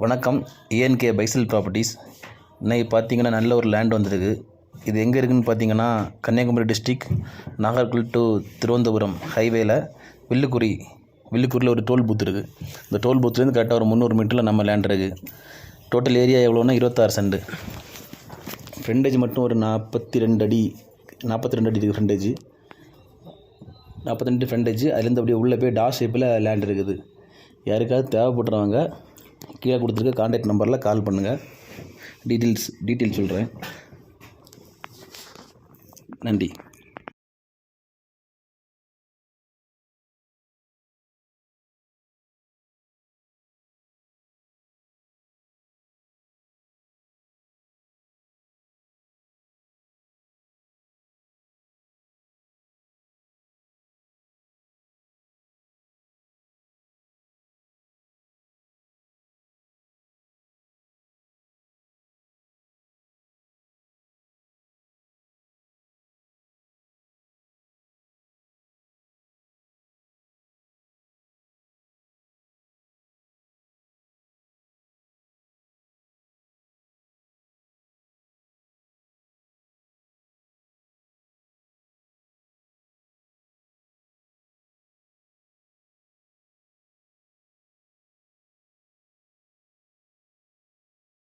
வணக்கம். ஏஎன்கே பைசல் ப்ராப்பர்ட்டிஸ் இன்னைக்கு பார்த்தீங்கன்னா நல்ல ஒரு லேண்ட் வந்திருக்கு. இது எங்கே இருக்குதுன்னு பார்த்தீங்கன்னா கன்னியாகுமரி டிஸ்ட்ரிக் நாகர்கோவில் டு திருவனந்தபுரம் ஹைவேல வில்லுக்குரி வில்லுக்குரியில் ஒரு டோல் பூத் இருக்குது இந்த டோல் பூத்துலேருந்து கரெக்டாக ஒரு முந்நூறு மீட்டரில் நம்ம லேண்ட் இருக்குது டோட்டல் ஏரியா எவ்வளோன்னா இருபத்தாறு செண்டு ஃப்ரெண்டேஜ் மட்டும் ஒரு நாற்பத்தி ரெண்டு அடி நாற்பத்தி ரெண்டு அடி இருக்குது ஃப்ரெண்டேஜ் நாற்பத்தி ரெண்டு ஃப்ரெண்டேஜ் அதுலேருந்து அப்படியே உள்ளே போய் டா ஷேப்பில் லேண்ட் இருக்குது. யாருக்காவது தேவைப்படுறவங்க கீழே கொடுத்துருக்க காண்டாக்ட் நம்பரில் கால் பண்ணுங்கள் டீட்டெயில்ஸ் டீட்டெயில்ஸ் சொல்கிறேன் நன்றி.